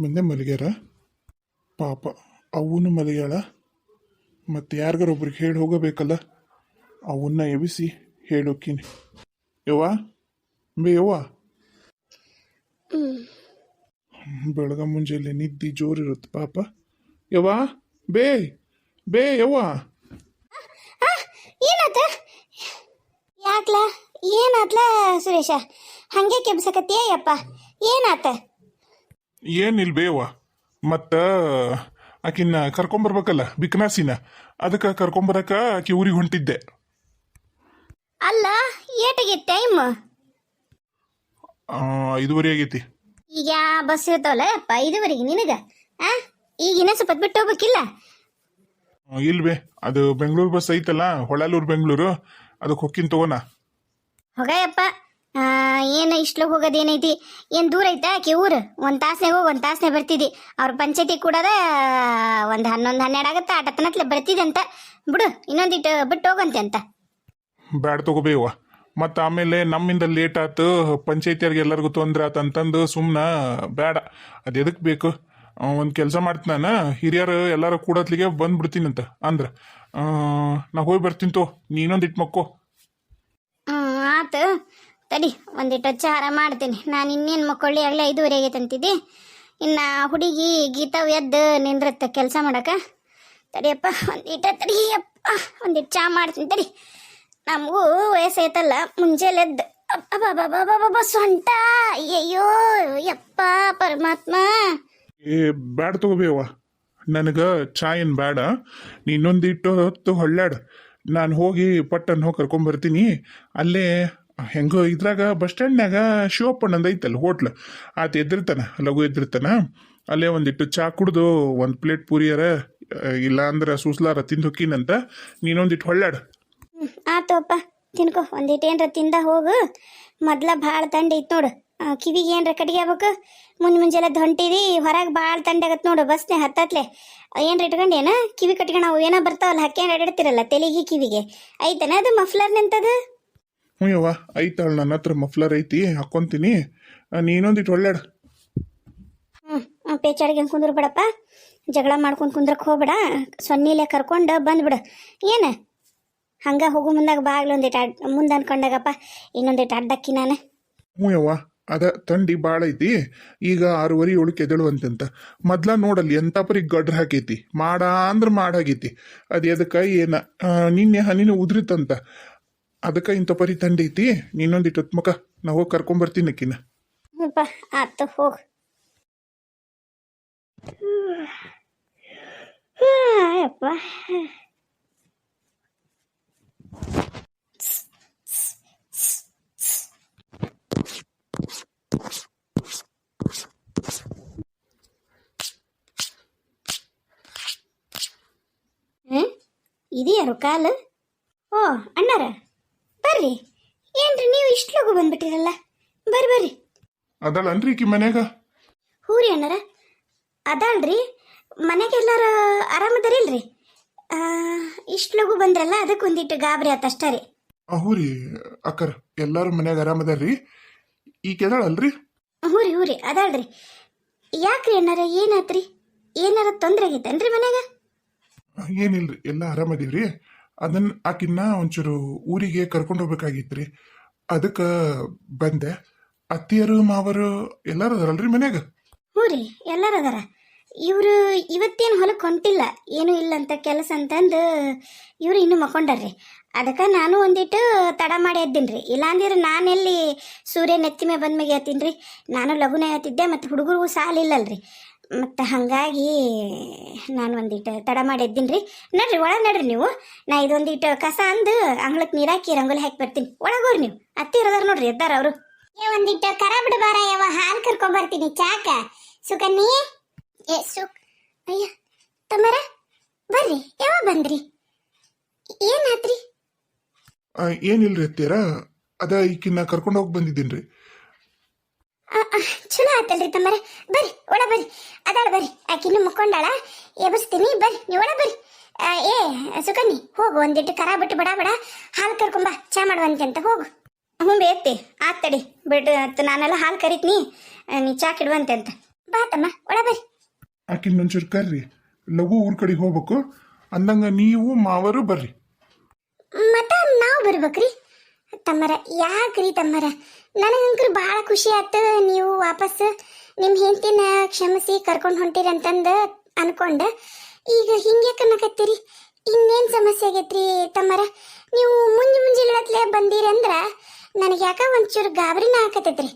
ಮಂದಿ ಮಲಗ್ಯಾರ? ಪಾಪ, ಅವನು ಮಲಗ್ಯಾಳ. ಮತ್ತು ಯಾರಿಗಾರ ಒಬ್ರಿಗೆ ಹೇಳಿ ಹೋಗಬೇಕಲ್ಲ ಅವನ್ನ ಎಬಿಸಿ ಹೇಳೋಕ್ಕಿನಿ ಯವ್ವ? ಬೇ ಯವ್ವ? ಬೆಳಗ ಮುಂಜಾನೆ ನಿದ್ದೆ ಜೋರಿರುತ್ತೆ ಪಾಪ. ಯವ್ವ? ಬೇ ಬೇ ಯವ್ವ? ಏನಾತ? ಯಾಕ್ಲ? ಏನಾತ್ಲ ಸುರೇಶ? ಹಂಗೆ ಕೆಬ್ಸಕತ್ತೀಯಪ್ಪ ಏನಾತ? ಏನಿಲ್ಲ ಬೇವ? ಮತ್ತು ಆಕಿನ್ನ ಕರ್ಕೊಂಬರ್ಬೇಕಲ್ಲ ಬಿಕ್ನಾಸಿನ? ಅದಕ್ಕೆ ಕರ್ಕೊಂಬರಕ ಆಕಿ ಊರಿಗೆ ಹೊಂಟಿದ್ದೆ. ಅಲ್ಲ ಏಟಿಗೆ ಟೈಮ್ ಆ, ಐದುವರೆ ಆಗೈತಿ. ಈಗ ಬಸ್ ಇರ್ತಾವಲ್ಲ ಅಪ್ಪ ಐದುವರೆಗೆ ನಿನಗ? ಆ ಈಗ ಇನ್ನ ಸ್ವಲ್ಪ ಹೊತ್ತು ಬಿಟ್ಟು ಹೋಗ್ಬೇಕಿಲ್ಲ? ಆ, ಇಲ್ವೇ ಅದು ಬೆಂಗಳೂರು ಬಸ್ ಐತಲ್ಲ ಹೊಳಲೂರು ಬೆಂಗಳೂರು ಅದಕ್ಕೆ ಹೊಕ್ಕಿನ ತಗೋಣ. ಹೋಗಯಪ್ಪ ಏನು ಇಷ್ಟು ಹೋಗೋದು ಏನೈತಿ ಏನು ದೂರ ಐತಾ ಆಕೆ ಊರು? ಒಂದು ತಾಸನೇ ಹೋಗಿ ಒಂದು ತಾಸನೇ ಬರ್ತಿದ್ದಿ ಅವ್ರ ಪಂಚಾಯತಿ ಕೂಡದ ಒಂದು ಹನ್ನೊಂದು ಹನ್ನೆರಡು ಆಗತ್ತೆ ತನತ್ಲೆ ಬರ್ತಿದ್ದೆ ಅಂತ. ಬಿಡು ಇನ್ನೊಂದಿಟ್ಟು ಬಿಟ್ಟು ಹೋಗಂತೆ ಅಂತ. ಬ್ಯಾಡ ತಗೋಬೇವ ಮತ್ತು ಆಮೇಲೆ ನಮ್ಮಿಂದ ಲೇಟ್ ಆಯ್ತು ಪಂಚಾಯತಿಯವ್ರಿಗೆ ಎಲ್ಲರಿಗೂ ತೊಂದ್ರೆ ಆತು ಅಂತಂದು ಸುಮ್ಮನೆ ಬೇಡ ಅದು ಎದಕ್ಕೆ ಬೇಕು? ಒಂದು ಕೆಲಸ ಮಾಡ್ತೀನಿ ನಾನು. ಹಿರಿಯರು ಎಲ್ಲರೂ ಕೂಡತ್ಲಿಗೆ ಬಂದ್ಬಿಡ್ತೀನಂತ ಅಂದ್ರೆ. ನಾ ಹೋಗಿ ಬರ್ತೀನಿ ತೋ ನೀನೊಂದು ಇಟ್ಟು ಮಕ್ಕೋ. ಆತು. ತಡಿ, ಒಂದಿಟ್ಟು ಚಹಾರ ಮಾಡ್ತೀನಿ. ನಾನು ಇನ್ನೇನು ಮಕ್ಕಳ್ಳಿ, ಆಗಲೇ ಐದುವರೆ ಆಗೈತೆ ಅಂತಿದ್ದೆ ಇನ್ನು ಹುಡುಗಿ ಗೀತಾ ಎದ್ದು ನಿಂದ್ರತ್ತೆ ಕೆಲಸ ಮಾಡೋಕೆ. ತಡಿಯಪ್ಪ ಒಂದಿಟ ತಡಿಯಪ್ಪ ಒಂದಿಟ್ಟು ಚಾ ಮಾಡ್ತೀನಿ ತಡಿ. ನಮಗೂ ವಯಸ್ಸೈತಲ್ಲ ಮುಂಜಾನೆ ಎದ್ದು ಅಬ್ಬಬ್ಬಬ್ಬಬ್ಬಬ್ಬ ಸೊಂಟ. ಅಯ್ಯಯ್ಯೋ, ಯಪ್ಪ, ಪರಮಾತ್ಮ. ಏ, ಬ್ಯಾಡ ತಗೋಬೇವ ನನಗೆ ಚಾ ಏನು ಬೇಡ ನೀನೊಂದಿಟ್ಟು ಹೊತ್ತು ಹೊಳ್ಳಾಡು. ನಾನು ಹೋಗಿ ಪಟ್ಟನ್ನು ಹೋಗಿ ಕರ್ಕೊಂಬರ್ತೀನಿ. ಅಲ್ಲೇ ಹೆಂಗೋ ಇದ್ರಾಗ ಬಸ್ ಸ್ಟ್ಯಾಂಡ್ನಾಗ ಶಿವಪ್ಪಣ್ಣಂದು ಐತಲ್ಲ ಹೋಟ್ಲ್. ಆತ ಎದ್ದಿರ್ತಾನ, ಲಘು ಎದ್ದಿರ್ತಾನ. ಅಲ್ಲೇ ಒಂದಿಟ್ಟು ಚಾ ಕುಡ್ದು ಒಂದು ಪ್ಲೇಟ್ ಪೂರಿಯರ ಇಲ್ಲ ಅಂದ್ರೆ ಸೂಸ್ಲಾರ ತಿಂದು ಹೊಕ್ಕಿನಂತ ನೀನೊಂದಿಟ್ಟು ಹೊಳ್ಳಾಡ. ಆತೋಪ್ಪ ತಿನ್ಕೋ ಒಂದಿಟ್ಟು ಏನರ ತಿಂದ ಹೋಗು. ಮೊದ್ಲ ಭಾಳ ತಂಡ ಐತ್ ನೋಡು. ಕಿವಿಗೆ ಏನರ ಕಟ್ಟಿಗೆ ಆಗ್ಬೇಕು? ಮುಂಜ್ ಮುಂಜಾನೆ ಹೊಂಟಿದಿ ಹೊರಗೆ ಭಾಳ ತಂಡ ಆಗತ್ತೆ ನೋಡು, ಬಸ್ನೆ ಹತ್ತತ್ಲೆ. ಏನ್ರ ಇಟ್ಕೊಂಡೇನ? ಕಿವಿ ಕಟ್ಕೊಂಡು ಅವು ಏನೋ ಬರ್ತಾವಲ್ಲ, ಹಕ್ಕೇನ ಅಡಿಡ್ತಿರಲ್ಲ ತೆಲಿಗೆ ಕಿವಿಗೆ. ಐತನ ಅದು ಮಫ್ಲರ್ ನಿಂತದು? ಹ್ಞೂ ಯವ್ವ ಐತಾಳ ನನ್ನ ಹತ್ರ ಮಫ್ಲರ್ ಐತಿ ಹಾಕ್ಕೊಂತೀನಿ ನೀನೊಂದಿಟ್ಟು ಒಳ್ಳೇಡ. ಹ್ಞೂ ಪೇಚಾಡಿಗೆ ಕುಂದ್ರು ಬಿಡಪ್ಪ. ಜಗಳ ಮಾಡ್ಕೊಂಡು ಕುಂದ್ರಕ್ಕೆ ಹೋಗ್ಬೇಡ. ಸೊನ್ನಿಲೆ ಕರ್ಕೊಂಡು ಬಂದ್ಬಿಡು ಏನು? ಹಂಗೆ ಹೋಗು ಮುಂದಾಗ ಬಾಗ್ಲು ಒಂದಿಟ್ಟು ಅಡ್ ಮುಂದೆ ಅನ್ಕೊಂಡಾಗಪ್ಪ. ಇನ್ನೊಂದಿಟ್ಟು ಅಡ್ಡಕ್ಕಿ ನಾನು. ಹ್ಞೂ ಯವ್ವ ಅದ ಥಂಡಿ ಭಾಳ ಐತಿ. ಈಗ ಆರೂವರೆ ಏಳಕ್ಕೆ ಎದಳುವಂತಂತ ಮೊದ್ಲ ನೋಡಲ್ಲಿ ಎಂತ ಪರಿ ಗಡ್ರ ಹಾಕೈತಿ. ಮಾಡ ಅಂದ್ರೆ ಮಾಡಾಗೈತಿ ಅದು ಎದಕ್ಕೆ ಏನ? ನಿನ್ನೆ ಹನಿನ ಉದ್ರಿತಂತ. ಅದಕ್ಕೆ ಇಂಥ ಪರಿ ತಂಡ ಐತಿ ನೀನೊಂದಿಟ್ಟು ಹೊತ್ತು ಮಕ, ನಾ ಹೋಗಿ ಕರ್ಕೊಂಬರ್ತೀನಿ ಅಕ್ಕಿನ ಹ್ಞೂಪ್ಪ ಆತು ಅಪ್ಪ ಇದ್ಯಾರು ಕಾಲು ಓ, ಅಣ್ಣಾರ? ಬರ್ರಿ. ಏನ್ರಿ ನೀವು ಇಷ್ಟು ಲಗು ಬಂದ್ಬಿಟ್ಟಿರಲ್ಲ? ಬರ್ರಿ ಬರ್ರಿ. ಅದಲ್ಲನ್ರಿ ಈಕಿ ಮನ್ಯಾಗ? ಹೂರಿ ಅಣ್ಣಾರ. ಅದಲ್ರಿ ಎಲ್ಲಾರು ಆರಾಮದಾರಿಲ್ರಿ ಇಷ್ಟು ಲಗು ಬಂದ್ರಲ್ಲ ಅದಕ್ಕೆ ಒಂದಿಟ್ಟು ಗಾಬರಿ ಆತ ಅಷ್ಟೇ ರೀ. ಹೂರಿ ಅಕ್ಕರ ಎಲ್ಲಾರು ಮನ್ಯಾಗ ಆರಾಮದಾರ್ರಿ ಹ್ಞೂ ರೀ ಹೂರಿ ಹೂರಿ ಅದಲ್ರಿ. ಯಾಕ್ರಿ ಅಣ್ಣಾರ ಏನಾತ್ರಿ? ಏನಾರ ತೊಂದ್ರೆ ಆಗೈತೇನ್ರಿ ಮನ್ಯಾಗ? ಏನಿಲ್ರಿ ಎಲ್ಲ ಆರಾಮದೀವ್ರಿ ಅದನ್ನ ಆಕಿನ್ನ ಒಂಚೂರು ಊರಿಗೆ ಕರ್ಕೊಂಡು ಹೋಗ್ಬೇಕಾಗಿತ್ರಿ. ಅದಕ್ಕೆ ಬಂದೆ. ಅತ್ತಿಯರು, ಮಾವರು ಎಲ್ಲಾರು ಅದಾರಲ್ರಿ ಮನ್ಯಾಗ? ಹ್ಞೂ ರೀ, ಎಲ್ಲರೂ ಅದಾರ. ಇವರು ಇವತ್ತೇನು ಹೊಲಕ್ಕೆ ಹೊಂಟಿಲ್ಲ, ಏನೂ ಇಲ್ಲ ಅಂತ ಕೆಲಸ ಅಂತಂದು ಇವರು ಇನ್ನೂ ಮಕ್ಕೊಂಡಾರ್ರಿ. ಅದಕ್ಕೆ ನಾನು ಒಂದಿಟ್ಟು ತಡ ಮಾಡಿ ಎದ್ದೀನಿ ರೀ ಇಲ್ಲಾಂದ್ರೆ ನಾನೆಲ್ಲಿ ಸೂರ್ಯ ನೆತ್ತಿಮೆ ಬಂದ್ಮೇಗೆ ಬಂದ ಮ್ಯಾಗೆ ಹೇಳ್ತೀನಿ ರೀ ನಾನು ಲಘುನೇ ಹೇಳ್ತಿದ್ದೆ ಮತ್ತು ಹುಡುಗರಿಗೂ ಸಾಲಿಲ್ಲಲ್ರಿ. ಮತ್ತು ಹಾಗಾಗಿ ನಾನು ಒಂದಿಟ್ಟು ತಡ ಮಾಡಿ ಎದ್ದೀನಿ ರೀ. ನಡ್ರಿ ಒಳಗೆ ನಡ್ರಿ ನೀವು. ನಾ ಇದೊಂದಿಟ್ಟು ಕಸ ಅಂದು ಅಂಗ್ಳಕ್ಕೆ ನೀರಾಕಿ ರಂಗೋಲಿ ಹಾಕಿ ಬರ್ತೀನಿ. ಒಳಗೋರಿ ನೀವು. ಅತ್ತಿರದಾರ ನೋಡ್ರಿ ಎದ್ದಾರ ಅವರು. ಒಂದಿಟ್ಟು ಕರ ಬಿಡಬಾರ ಯಾವ ಹಾಲು ಕರ್ಕೊಂಬರ್ತೀನಿ ಚಾಕ. ಸುಕನ್ನಿ ಏ ಸುಕ್ ಅಯ್ಯ ತಮ್ಮರ? ಬರ್ರಿ ಯಾವ ಬಂದ್ರಿ. ಏನಾತ್ರಿ ಏನಿಲ್ರಿ ಅತ್ತೀರ ಅದ ಈಕಿನ್ನ ಕರ್ಕೊಂಡು ಹೋಗಿ ಬಂದಿದ್ದೀನಿ ಚಲೋ ಆತಲ್ರಿ ತಮ್ಮರ. ಬರ್ರಿ ಒಳ ಬರ್ರಿ. ಅದಾಳ ಬರ್ರಿ. ಆಕಿನ್ನು ಮುಕ್ಕೊಂಡಾಳ. ಎಬಸ್ತೀನಿ ಬರ್ರಿ ನೀವು ಒಳ ಬರ್ರಿ. ಏ ಸುಕನ್ನಿ ಹೋಗು ಒಂದಿಟ್ಟು ಕರ ಬಿಟ್ಟು ಬಡ ಬಡ. ಹಾಲು ಕರ್ಕೊಂಬ ಚಾ ಮಾಡುವಂತೆ ಅಂತ ಹೋಗು. ಹ್ಞೂ ಬೇತ್ತಿ ಆತಡಿ ತಡಿ ಬಿಡು ನಾನೆಲ್ಲ ಹಾಲು ಕರಿತೀನಿ. ನೀ ಚಾ ಕಿಡುವಂತೆ ಅಂತ ಬಾ ತಮ್ಮ ಒಳ ಬರ್ರಿ. ಆಕಿನ ಒಂಚೂರು ಕರ್ರಿ ಲಘು ಊರ್ ಕಡೆ ಹೋಗ್ಬೇಕು. ಅಂದಂಗ ನೀವು ಮಾವರು ಬರ್ರಿ. ಮತ್ತ ನಾವು ಬರ್ಬೇಕ್ರಿ. ತಮ್ಮರ ಯಾಕ್ರಿ ತಮ್ಮರ? ನನಗಂಕರು ಭಾಳ ಖುಷಿ ಆಯ್ತು ನೀವು ವಾಪಸ್ ನಿಮ್ಮ ಹೆಂಡತಿನ ಕ್ಷಮಿಸಿ ಕರ್ಕೊಂಡು ಹೊಂಟಿರಿ ಅಂತಂದು ಅನ್ಕೊಂಡೆ. ಈಗ ಹಿಂಗೆ ಕನ್ನಕತ್ತೀರಿ ಇನ್ನೇನು ಸಮಸ್ಯೆ ಆಗೈತ್ರಿ ತಮ್ಮರ? ನೀವು ಮುಂಜಿ ಬಂದಿರಿ ಅಂದ್ರೆ ನನಗೆ ಯಾಕ ಒಂಚೂರು ಗಾಬರಿನ ಹಾಕತೈತ್ರಿ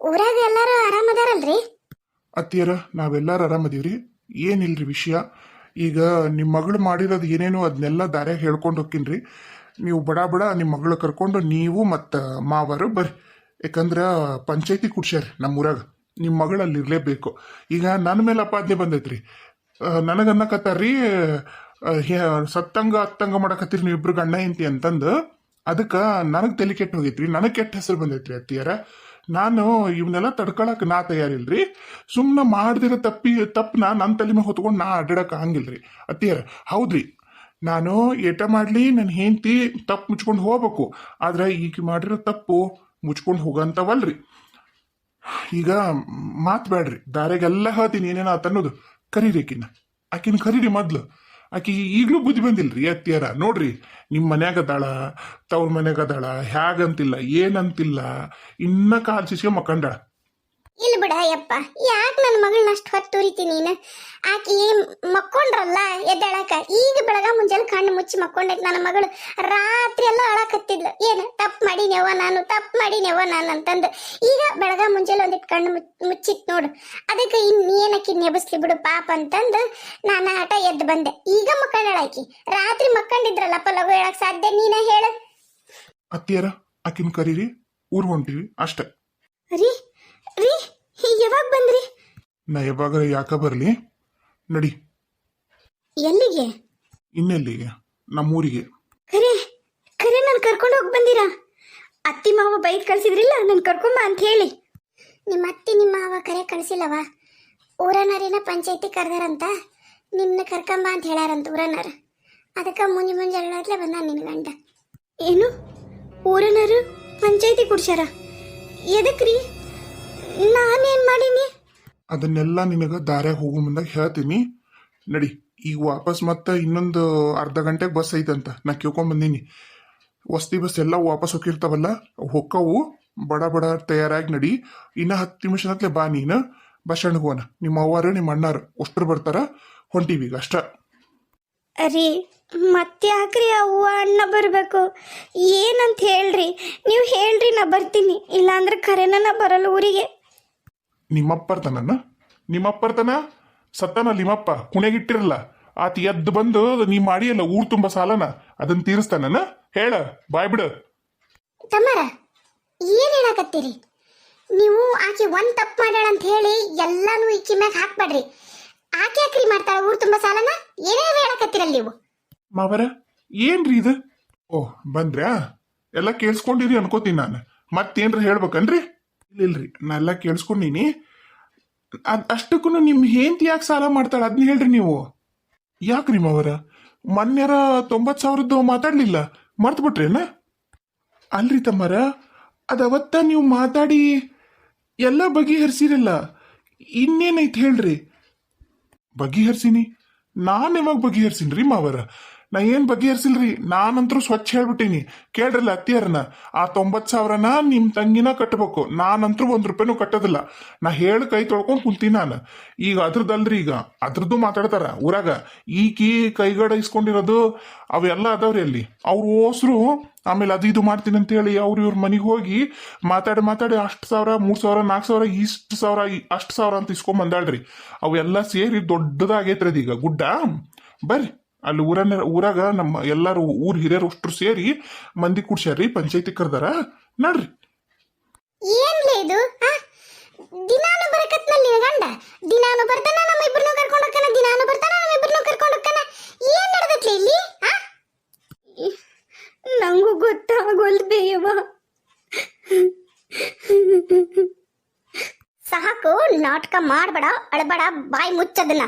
ಊರಾಗ ಎಲ್ಲರೂ ಆರಾಮದಾರಲ್ರಿ ಅತ್ತಿಯರ, ನಾವೆಲ್ಲರೂ ಆರಾಮದೀವ್ರಿ ಏನಿಲ್ರಿ ವಿಷಯ? ಈಗ ನಿಮ್ಮ ಮಗಳು ಮಾಡಿರೋದು ಏನೇನೋ ಅದನ್ನೆಲ್ಲ ದಾರ್ಯಾಗ ಹೇಳ್ಕೊಂಡು ಹೋಗ್ತೀನ್ರಿ ನೀವು ಬಡ ಬಡ ನಿಮ್ಮ ಮಗಳು ಕರ್ಕೊಂಡು ನೀವು ಮತ್ತು ಮಾವರು ಬರ್ರಿ. ಯಾಕಂದ್ರೆ ಪಂಚಾಯತಿ ಕುಡ್ಸ್ಯಾರ ನಮ್ಮೂರಾಗ. ನಿಮ್ಮ ಮಗಳು ಇರಲೇಬೇಕು. ಈಗ ನನ್ನ ಮೇಲೆ ಅಪಾದನೆ ಬಂದೈತ್ರಿ. ನನಗನ್ನಕತ್ತಾರ್ರಿ ಸತ್ತಂಗ ಅತ್ತಂಗ ಮಾಡಕತ್ತೀರಿ ನೀವು ಇಬ್ರು ಗಂಡ ಹೆಂಡತಿ ಅಂತಂದು ಅದಕ್ಕೆ ನನಗೆ ತಲೆ ಕೆಟ್ಟು ಹೋಗೈತ್ರಿ. ನನಗೆ ಕೆಟ್ಟ ಹೆಸರು ಬಂದೈತ್ರಿ ಅತ್ತಿಯರ. ನಾನು ಇವನ್ನೆಲ್ಲ ತಡ್ಕೊಳಕ್ ನಾ ತಯಾರಿಲ್ರಿ. ಸುಮ್ಮನೆ ಮಾಡ್ದಿರೋ ತಪ್ಪಿ, ತಪ್ಪನ ನನ್ನ ತಲೆ ಮೇಲೆ ಹೊತ್ಕೊಂಡು ನಾ ಅಡ್ಡಾಡಕ್ ಹಂಗಿಲ್ರಿ ಅತ್ತಿಯರ, ಹೌದ್ರಿ. ನಾನು ಏಟ ಮಾಡಲಿ ನನ್ನ ಹೆಂಡತಿ ತಪ್ಪು ಮುಚ್ಕೊಂಡು ಹೋಗ್ಬೇಕು. ಆದ್ರೆ ಈಗ ಮಾಡಿರೋ ತಪ್ಪು ಮುಚ್ಕೊಂಡು ಹೋಗಂತವಲ್ರಿ ಈಗ ಮಾತ್ ಬೇಡ್ರಿ ದಾರೆಗೆಲ್ಲ ಹೇಳ್ತೀನಿ ಏನೇನ ಅನ್ನೋದು. ಕರೀರಿ ಆಕಿನ. ಆಕಿನ ಕರೀರಿ ಮೊದ್ಲು. ಆಕಿ ಈಗಲೂ ಬುದ್ಧಿ ಬಂದಿಲ್ರಿ ಅತ್ತಿಯರ. ನೋಡ್ರಿ ನಿಮ್ಮ ಮನ್ಯಾಗ ಅದಾಳ, ತವ್ರ ಮನ್ಯಾಗ ಅದಾಳ ಹ್ಯಾಗಂತಿಲ್ಲ ಏನಂತಿಲ್ಲ ಇನ್ನ ಕಾಲ್ ಸಿಸಿಗೆ ಮಕ್ಕಂಡಾಳ. ಇಲ್ಲ ಬಿಡ ಯಪ್ಪ ಯಾಕೆ ನನ್ನ ಮಗಳನ್ನ ಅಷ್ಟು ಹೊತ್ತು ತುರಿತಿ ನೀನು? ಆಕಿ ಮಕ್ಕೊಂಡ್ರಲ್ಲ ಎದ್ದೇಳಕ? ಈಗ ಬೆಳಗ ಮುಂಜಾನೆ ಕಣ್ಣು ಮುಚ್ಚಿ ಮಕ್ಕೊಂಡೈತಿ ನನ್ನ ಮಗಳು. ರಾತ್ರಿ ಎಲ್ಲ ಅಳಕತ್ತಿದ್ಲು. ಏನು ತಪ್ಪು ಮಾಡಿನೆವ ನಾನು ತಪ್ಪು ಮಾಡಿನೆವ ನಾನು ಅಂತಂದು. ಈಗ ಬೆಳಗ ಮುಂಜಾನೆ ಒಂದಿಟ್ಟು ಕಣ್ಣು ಮುಚ್ ಮುಚ್ಚಿತ್ ನೋಡು. ಅದಕ್ಕೆ ಇನ್ನೇನಕ್ಕಿ ನೆಬಸ್ಲಿ ಬಿಡು ಪಾಪ ಅಂತಂದು ನಾನು ಆಟ ಎದ್ದು ಬಂದೆ. ಈಗ ಮಕ್ಕಳಾಕಿ ರಾತ್ರಿ ಮಕ್ಕಂಡಿದ್ರಲ್ಲಪ್ಪ ಲಗು ಹೇಳಕ್ ಸಾಧ್ಯ ನೀನೇ ಹೇಳು. ಅತ್ತಿಯರ ಆಕಿನ ಕರೀರಿ ಊರ್ ಹೊಂಟಿವಿ ಅಷ್ಟೇ. ರೀ? ರೀ ಯಾವಾಗ ಬಂದ್ರಿ? ನಾ ಯಾವಾಗ ಯಾಕ ಬರ್ಲಿ? ನಡಿ. ಎಲ್ಲಿಗೆ? ಇನ್ನೆಲ್ಲಿಗೆ? ನಮ್ಮೂರಿಗೆ. ಖರೆ ಖರೆ ನಾನು ಕರ್ಕೊಂಡು ಹೋಗಿ ಬಂದಿರಾ? ಅತ್ತಿ ಮಾವ ಬೈಕ್ ಕಳ್ಸಿದ್ರಿಲ್ಲ ನಾನು ಕರ್ಕೊಂಬ ಅಂತ ಹೇಳಿ. ನಿಮ್ಮ ಅತ್ತಿ ನಿಮ್ಮ ಮಾವ ಕರೆ ಕಳ್ಸಿಲ್ಲವ? ಊರನರಿನ ಪಂಚಾಯತಿ ಕರೆದಾರಂತ? ನಿಮ್ಮನ್ನ ಕರ್ಕೊಂಬ ಅಂತ ಹೇಳ್ಯಾರಂತ ಊರನರ ಅದಕ್ಕೆ ಮುಂಜೆ ಮುಂಜಾನೆ ಬಂದ ನಿನ್ ಗಂಡ. ಏನು? ಊರನರು ಪಂಚಾಯತಿ ಕುಡ್ಸ್ಯಾರ? ಎದಕ್ರಿ ನಾನೇನ್ ಮಾಡೀನಿ? ಅದನ್ನೆಲ್ಲ ನಿನಗ ದಾರ್ಯಾಗ ಹೋಗೋ ಮುಂದಾಗ ಹೇಳ್ತೀನಿ. ನಡಿ ಈಗ ವಾಪಸ್ ಮತ್ತೆ ಇನ್ನೊಂದು ಅರ್ಧ ಗಂಟೆಗೆ ಬಸ್ ಐತಂತ. ನಾ ಕೇಳ್ಕೊಂಡ್ ಬಂದೀನಿ. ವಸ್ತಿ ಬಸ್ ಎಲ್ಲ ವಾಪಸ್ ಹೋಗಿರ್ತಾವಲ್ಲ ಅವು ಹೊಕ್ಕವು. ಬಡ ಬಡ ತಯಾರಾಗಿ ನಡಿ. ಇನ್ನ ಹತ್ತು ನಿಮಿಷದಲ್ಲೇ ಬಾ ನೀನು. ಬಸ್ ಸ್ಟ್ಯಾಂಡ್ಗೆ ಹೋಗೋಣ. ನಿಮ್ಮ ಅವ್ವಾರು ನಿಮ್ಮ ಅಣ್ಣಾರು ಅಷ್ಟರು ಬರ್ತಾರ. ಹೊಂಟೀವಿ ಈಗ ಅಷ್ಟ. ರೀ ಮತ್ತೆ ಯಾಕ್ರಿ ಅವ್ವ ಅಣ್ಣ ಬರಬೇಕು. ಏನಂತ ಹೇಳ್ರಿ? ನೀವು ಹೇಳ್ರಿ ನಾ ಬರ್ತೀನಿ. ಇಲ್ಲಾಂದ್ರೆ ಕರೆನ ನಾ ಬರಲ್ಲ ಊರಿಗೆ. ನಿಮ್ಮಪ್ಪರ್ತನ ನಿಮ್ಮಪ್ಪರ್ತನ? ಸತ್ತನ ನಿಮ್ಮಪ್ಪ ಕುಣೆಗಿಟ್ಟಿರಲ್ಲ ಆತ ಎದ್ದು ಬಂದು ನೀ ಮಾಡಿಯಲ್ಲ ಊರ್ ತುಂಬ ಸಾಲನ? ಅದನ್ನ ತೀರಿಸ್ತಾನ ಹೇಳ ಬಾಯ್ ಬಿಡು. ತಮ್ಮರ ಏನ್ ಹೇಳಕತ್ತೀರಿ? ನೀವು ಆಕೆ ಒಂದ್ ತಪ್ಪು ಮಾಡ್ಯಾಳ ಅಂತ ಹೇಳಿ ಎಲ್ಲಾನು ಈಕಿ ಮ್ಯಾಗ ಹಾಕ್ಬೇಡ್ರಿ. ಆಕೆ ಯಾಕ್ರಿ ಮಾಡ್ತಾಳ ಊರ್ ತುಂಬಾ ಸಾಲನ? ಏನೇ ಹೇಳಕತ್ತೀರಲ್ಲ ನೀವು? ಮಾವರ, ಏನ್ರಿ ಇದು? ಓ, ಬಂದ್ರ್ಯಾ? ಎಲ್ಲ ಕೇಳಿಸ್ಕೊಂಡಿರಿ ಅನ್ಕೋತೀನಿ ನಾನು. ಮತ್ತೇನ್ರ ಹೇಳ್ಬೇಕನ್ರಿ? ಇಲ್ಲಿಲ್ರಿ ನಾ ಎಲ್ಲ ಕೇಳಿಸ್ಕೊಂಡಿನಿ. ಅದ್ ಅಷ್ಟಕ್ಕೂ ನಿಮ್ ಹೆಂಡ್ತಿ ಯಾಕೆ ಸಾಲ ಮಾಡ್ತಾಳ? ಅದನ್ನ ಹೇಳ್ರಿ ನೀವು. ಯಾಕ್ರಿ ಮಾವರ? ಮೊನ್ನೆರ ತೊಂಬತ್ ಸಾವಿರದ್ದು ಮಾತಾಡ್ಲಿಲ್ಲ. ಮರ್ತು ಬಿಟ್ರೇನ? ಅಲ್ರಿ ತಮ್ಮರ ಅದವತ್ತ ನೀವು ಮಾತಾಡಿ ಎಲ್ಲ ಬಗೆಹರಿಸಿರಲ್ಲ. ಇನ್ನೇನೈತ್ ಹೇಳ್ರಿ? ಬಗೆಹರಿಸಿನಿ? ನಾನು ಯಾವಾಗ ಬಗೆಹರಿಸಿನ್ರಿ ಮಾವರ? ನಾ ಏನ್ ಬಗೆಹರಿಸಿಲ್ರಿ ನಾನಂತರೂ ಸ್ವಚ್ಛ ಹೇಳ್ಬಿಟ್ಟಿನಿ. ಕೇಳ್ರಲ್ಲ ಅತ್ತಿಯರ್ನ ಆ ತೊಂಬತ್ ಸಾವಿರನ ನಿಮ್ ತಂಗಿನ ಕಟ್ಟಬೇಕು ನಾನಂತರೂ ಒಂದ್ ರೂಪಾಯಿನೂ ಕಟ್ಟೋದಿಲ್ಲ. ನಾ ಹೇಳಿ ಕೈ ತೊಳ್ಕೊಂಡ್ ಕುಂತೀನಿ ನಾನು. ಈಗ ಅದ್ರದಲ್ರಿ ಈಗ, ಅದ್ರದ್ದು ಮಾತಾಡ್ತಾರ ಊರಾಗ. ಈಕಿ ಕೈಗಡ ಇಸ್ಕೊಂಡಿರೋದು ಅವೆಲ್ಲ ಅದಾವ್ರಿ ಅಲ್ಲಿ. ಅವ್ರ ಓಸ್ರು, ಆಮೇಲೆ ಅದು ಇದು ಮಾಡ್ತೀನಿ ಅಂತ ಹೇಳಿ ಅವ್ರ ಇವ್ರ ಮನೆಗೆ ಹೋಗಿ ಮಾತಾಡಿ ಮಾತಾಡಿ ಅಷ್ಟು ಸಾವಿರ, ಮೂರು ಸಾವಿರ ನಾಲ್ಕು ಸಾವಿರ, ಇಷ್ಟು ಸಾವಿರ, ಅಷ್ಟು ಸಾವಿರ ಅಂತ ಇಸ್ಕೊಂಡ್ ಬಂದಾಳ್ರಿ. ಅವೆಲ್ಲ ಸೇರಿ ದೊಡ್ಡದಾಗೈತ್ರಿ ಅದೀಗ ಗುಡ್ಡ? ಬರ್ರಿ. ಅಲ್ಲಿ ಊರನ್ನ ಊರಾಗ ನಮ್ಮ ಎಲ್ಲರೂ ಊರ್ ಹಿರಿಯರು ಅಷ್ಟ್ರು ಸೇರಿ ಮಂದಿ ಕುಡ್ಸ್ಯಾರ್ರಿ ಪಂಚಾಯತಿ ಕರ್ದಾರ. ನಡ್ರಿ. ಏನ್ಲೇ ಇದು? ಆ? ದಿನಾನು ಬರಕತ್ನಲ್ಲಿ ಗಂಡ? ದಿನಾನು ಬರ್ತಾನ ನಮ್ಮ ಇಬ್ರನ್ನೂ ಕರ್ಕೊಂಡು ಹೋಗ್ತಾನ ದಿನಾನು ಬರ್ತಾನ ನಮ್ಮ ಇಬ್ರನ್ನೂ ಕರ್ಕೊಂಡು ಹೋಗ್ತಾನ. ಏನ್ ನಡೆದತ್ಲಿ ಇಲ್ಲಿ? ಆ? ನಂಗೂ ಗೊತ್ತಾಗೋಲ್ ಬೇಯವ್ವ ಸಾಕು ನಾಟಕ ಮಾಡಬೇಡ ಅಳಬೇಡ ಬಾಯಿ ಮುಚ್ಚದನ್ನ.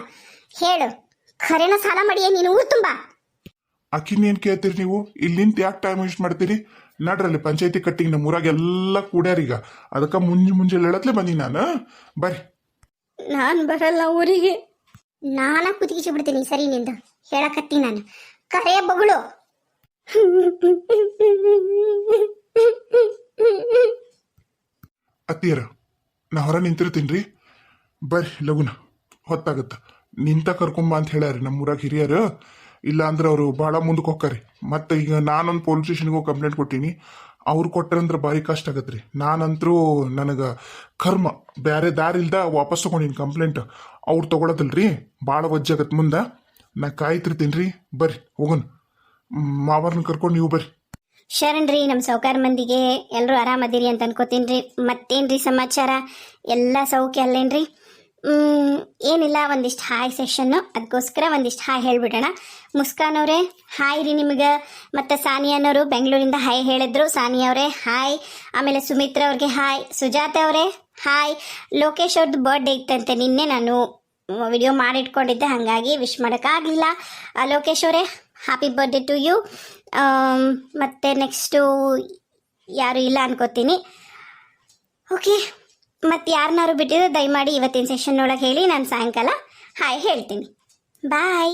ಹೇಳು. ಖರೇನ ಸಾಲ ಮಾಡಿಯೇ ನೀನು ಊರು ತುಂಬಾ? ಏನು ಏನ್ ಕೇಳ್ತೀರಿ ನೀವು? ನಿಂತ ಯಾಕೆ ಟೈಮ್ ವೇಸ್ಟ್ ಮಾಡ್ತೀರಿ? ನಡ್ರಲ್ಲಿ ಪಂಚಾಯತಿ ಕಟ್ಟಿಂಗ್ ನಮ್ಮ ಊರಾಗ ಎಲ್ಲ ಕೂಡ್ಯಾರೀಗ. ಅದಕ್ಕೆ ಮುಂಜೆ ಮುಂಜೆ ಹೇಳತ್ಲೆ ಬಂದಿ ನಾನು. ಬರ್ರಿ. ನಾನು ಬರಲ್ಲ ಊರಿಗೆ. ನಾನ ಕುದಿಗಿಸಿ ಬಿಡ್ತೀನಿ ಸರಿ ನಿಂದು. ಹೇಳಕತ್ತಿ ನಾನು. ಕರೆ ಬಗಳು. ಅತ್ತಿಯರ ನಾ ಹೊರ ನಿಂತಿರ್ತೀನಿ ರೀ ಬರ್ರಿ ಲಗುನ. ಹೊತ್ತಾಗತ್ತ. ನಿಂತ ಕರ್ಕೊಂಬ ಅಂತ ಹೇಳ್ಯಾರಿ ನಮ್ಮೂರಾಗ ಹಿರಿಯರು. ಇಲ್ಲ ಅಂದ್ರೆ ಅವರು ಭಾಳ ಮುಂದಕ್ಕೆ ಹೋಗ್ತಾರೆ ಮತ್ತೆ ಈಗ ನಾನೊಂದು ಪೊಲೀಸ್ ಸ್ಟೇಷನ್ಗೆ ಹೋಗಿ ಕಂಪ್ಲೇಂಟ್ ಕೊಟ್ಟೀನಿ. ಅವ್ರು ಕೊಟ್ಟರಂದ್ರೆ ಭಾರಿ ಕಷ್ಟ ಆಗತ್ತೆ ರೀ ನಾನಂತರೂ ನನಗೆ ಕರ್ಮ ಬೇರೆ ದಾರಿ ಇಲ್ದ ವಾಪಸ್ ತೊಗೊಂಡಿನಿ ಕಂಪ್ಲೇಂಟ್ ಅವ್ರು ತೊಗೊಳೋದಿಲ್ರಿ ಭಾಳ ವಜ್ಜಾಗತ್ ಮುಂದೆ. ನಾ ಕಾಯ್ತಿರ್ತೀನಿ ರೀ ಬರ್ರಿ, ಹೋಗೋಣ. ಮಾವರ್ನ ಕರ್ಕೊಂಡು ನೀವು ಬರ್ರಿ. ಶರಣ್ರಿ ನಮ್ಮ ಸೌಕಾರ ಮಂದಿಗೆ ಎಲ್ಲರೂ ಆರಾಮದಿರಿ ಅಂತ ಅನ್ಕೋತೀನಿ ರೀ ಮತ್ತೇನ್ರಿ ಸಮಾಚಾರ? ಎಲ್ಲ ಸೌಖ್ಯ ಅಲ್ಲೇನ್ರಿ? ಏನಿಲ್ಲ, ಒಂದಿಷ್ಟು ಹಾಯ್ ಸೆಷನ್ನು ಅದಕ್ಕೋಸ್ಕರ ಒಂದಿಷ್ಟು ಹಾಯ್ ಹೇಳ್ಬಿಡೋಣ. ಮುಸ್ಕಾನ್ ಅವರೇ ಹಾಯ್ ರೀ ನಿಮಗೆ. ಮತ್ತು ಸಾನಿಯಾನವರು ಬೆಂಗಳೂರಿಂದ ಹಾಯ್ ಹೇಳಿದ್ರು. ಸಾನಿಯಾ ಅವರೇ ಹಾಯ್ ಆಮೇಲೆ ಸುಮಿತ್ರ ಅವ್ರಿಗೆ ಹಾಯ್ ಸುಜಾತ ಅವರೇ ಹಾಯ್ ಲೋಕೇಶ್ ಅವ್ರದ್ದು ಬರ್ಡೇ ಇತ್ತಂತೆ ನಿನ್ನೆ ನಾನು ವಿಡಿಯೋ ಮಾಡಿಟ್ಕೊಂಡಿದ್ದೆ. ಹಾಗಾಗಿ ವಿಶ್ ಮಾಡೋಕ್ಕಾಗಲಿಲ್ಲ ಲೋಕೇಶ್ ಅವರೇ ಹ್ಯಾಪಿ ಬರ್ಡೇ ಟು ಯು ಮತ್ತು ನೆಕ್ಸ್ಟು ಯಾರು ಇಲ್ಲ ಅನ್ಕೋತೀನಿ. ಓಕೆ ಮತ್ತು ಯಾರನ್ನಾರು ಬಿಟ್ಟಿದ್ರೆ ದಯಮಾಡಿ ಇವತ್ತಿನ ಸೆಷನ್ ಒಳಗೆ ಹೇಳಿ ನಾನು ಸಾಯಂಕಾಲ ಹಾಯ್ ಹೇಳ್ತೀನಿ. ಬಾಯ್